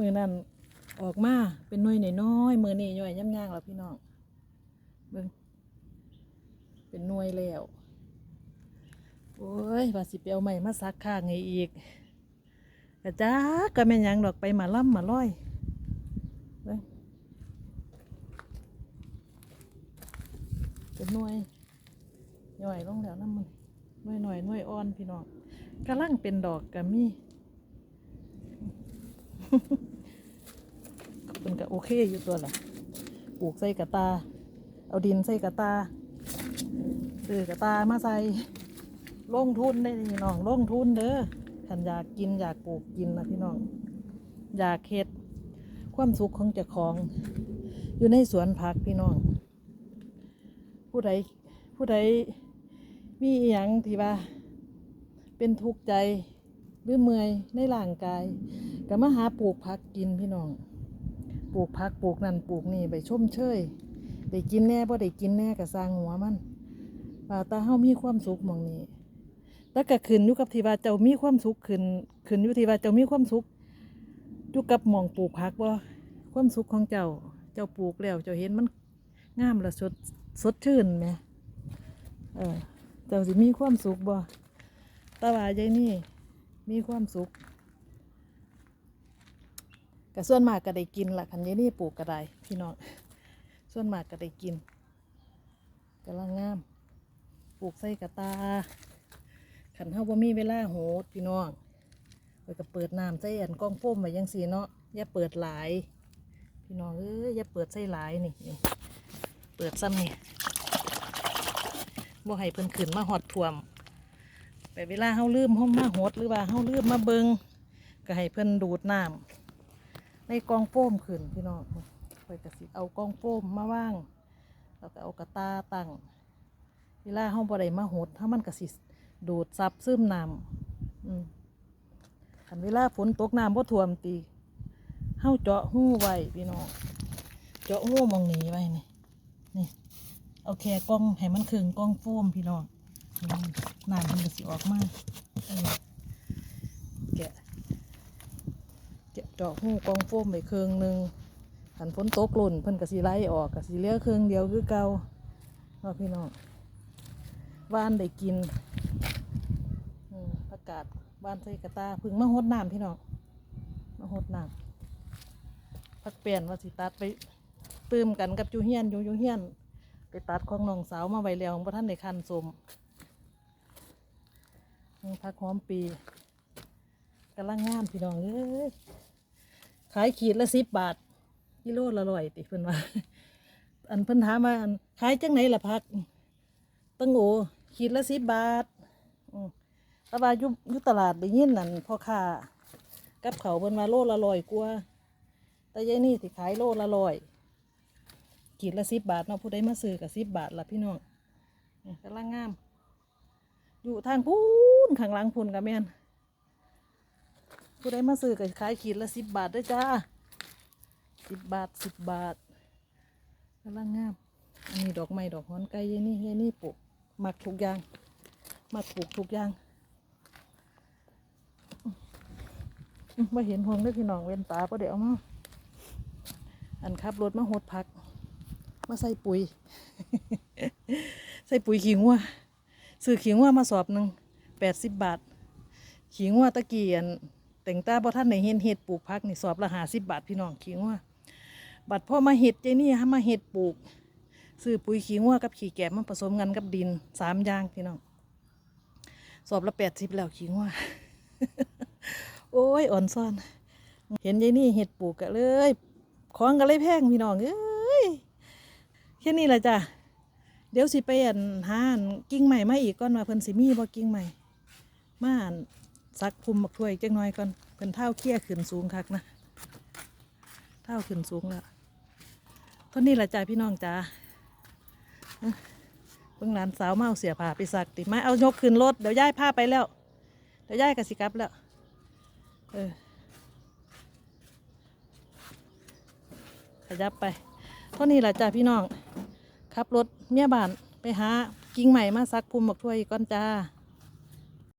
มือนั่นออกมาเป็นหน่วยน้อยๆมือนี่ย่อยย่ำย่างแล้วพี่น้องเบิ่งเป็นหน่วยแล้วโอ้ยว่าสิไปเอาใหม่มาซักข้างให้อีกกระจ้าก็แม่ยังดอกไปหมาล่ำหมาร้อยเบิ่งเป็นหน่วยย่อยลงแล้วน้ำมันหน่วยหน่อยหน่วยอ่อนพี่น้องกำลังเป็นดอกกะมี่ มันก็โอเคอยู่ตัวละปลูกใส่กระตา เอาดินใส่กระตาซื้อกระตามาใส่ลงทุนได้พี่น้องลงทุนเด้อขันอยากกินอยากปลูกกินนะพี่น้อง อยากเฮ็ดความสุขของเจ้าของ อยู่ในสวนผักพี่น้อง ผู้ใดผู้ใดมีอหยังที่ว่า เป็นทุกข์ใจหรือเมื่อยในร่างกาย ก็มาหาปลูกผักกินพี่น้อง ปลูกผักปลูกนั่นปลูกนี่ไปชมเชยได้กินแน่บ่ได้กินแน่ก็สร้างหัวมันว่าตาเฮามีความสุขมองนี้แต่ก็ขึ้นอยู่กับที่ว่าเจ้ามีความสุขขึ้นขึ้นอยู่ที่ว่าเจ้ามีความสุขอยู่กับมองปลูกผักบ่ความสุขของเจ้า เจ้าปลูกแล้ว เจ้าเห็นมันงามละสดสดชื่นไหมเออเจ้าสิมีความสุขบ่ตาว่ายายนี่มีความสุข ก็ส่วนมากก็ได้กินละคันนี้นี่ปลูกก็ได้พี่น้องส่วนมากก็ได้กินกำลังงาม ปลูกใส่กระตาขันเฮาบ่มีเวลาโหดพี่น้องไปก็เปิดน้ำใส่อันกล้องโฟมไว้ยังสีเนาะอย่าเปิดหลาย พี่น้องเอ้ยอย่าเปิดใส่หลายนี่นเปิดซ้ำนี่บ่ให้เพิ่นขึ้นมาหอดท่วม ไปเวลาเฮาลืมเฮามาหดหรือว่าเฮาลืมมาเบิงก็ให้เพิ่นดูดน้ำ ในกองโฟมขึ้นพี่น้องคอยกระสิเอากองโฟมมาว่างแล้วก็เอากระตาตั้งเวลาห้องบ่ได้มาหดถ้ามันกระสิดูดซับซึมน้ำอืมคันเวลาฝนตกน้ำบ่ท่วมตีเฮาเจาะหู้ไว้พี่น้องเจาะหู้มองนี้ไว้นี่นี่เอาแค่กล้องให้มันครึ่งกล้องโฟมพี่น้องน้ำมันก็สิออกมาเออแกะ เจาะหูกองโฟมไปเครื่องหนึ่งขันฝนตกหล่นเพิ่นกะสีไล่ออกกะสีเหลือเครื่องเดียวคือเก่าเนาะพี่น้องว่านได้กินอืมประกาศว่านใส่กระตาพึ่งมาหดน้ำพี่น้องมาหดน้ำพักเปลี่ยนว่าสิตัดไปตื้มกันกับจูเฮียนอยู่จูเฮียน ไปตัดของน้องสาวมาไว้แล้วเพระท่านในคันสมอืมพักหอมปีกำลังงามพี่น้องเอ้ย ขายขีดละสิบบาทกิโลละร้อยติเพิ่นว่า อันเพิ่นถามว่าอันขายจังไหนล่ะพักตั้งโอขีดละสิบบาทอืมแต่ว่ายู่อยู่ตลาดไปยินนั่นพ่อค้ากับเขาเพิ่นวาโลละร้อยกว่าแต่ยายนี่สิขายโลละร้อยขีดละสิบบาทเนาะผู้ใดมาซื้อกับสิบบาทล่ะพี่น้องนี่กำลังงาม อยู่ทางพูนข้างหลังพูนกับแม่น ผู้ใดมาซื้อก็ขายขีดละสิบบาทเด้วยจ้าสิบบาทสิบบาทกำลังงามอันนี้ดอกไม้ดอกฮอนไก่ยายนี่ยายนี่ปลูกหมักทุกอย่างหมักปลูกทุกอย่างมาเห็นหงได้อพี่น้องเว้นตาก็เดี๋ยวมาอันขับรถมาหดผัก มาใส่ปุ๋ย ใส่ปุ๋ยขี้งัวซื้อขี้งัวมาสอบหนึ่งแปดสิบบาท ขิงว่าตะเกียน แต่งตาบ่ท่านในเห็นเห็ดปลูกพักนี่สอบละหาสิบบาทพี่น้องขิงว่าบัดพ่อมาเห็ดใจนี่ฮะมาเห็ดปลูกซื้อปุ๋ยขิงว่ากับขี้แกบมันผสมกันกับดินสามอย่างพี่น้องสอบละแปดสิบแล้วขิงว่าโอ้ยอ่อนซ่อน เห็นยายนี่เห็ดปลูกกันเลยของกันเลยแพงพี่น้องเอ้ยแค่นี้แหละจ้ะเดี๋ยวสิไปอันหานกิ่งใหม่มาอีกก่อนว่าเพิ่นสิมีบ่กิ่งใหม่มาอั่น ซักภูมิบักถ้วยจังน้อยก่อนเป็นเท้าเคี้ยขึ้นสูงคักนะเท้าขึ้นสูงแล้วเท่านี้ละจ้าพี่น้องจ้าเพิ่งหลานสาวมาเอาเสียผ้าไปซักติมาเอายกขึ้นรถเดี๋ยวย้ายผ้าไปแล้วเดี๋ยวย้ายกสิกับแล้วเออขยับไปเท่านี้ละจ้าพี่น้องขับรถเมียบ้านไปหากิ่งใหม่มาซักภูมิบักถ้วยก่อนจ้า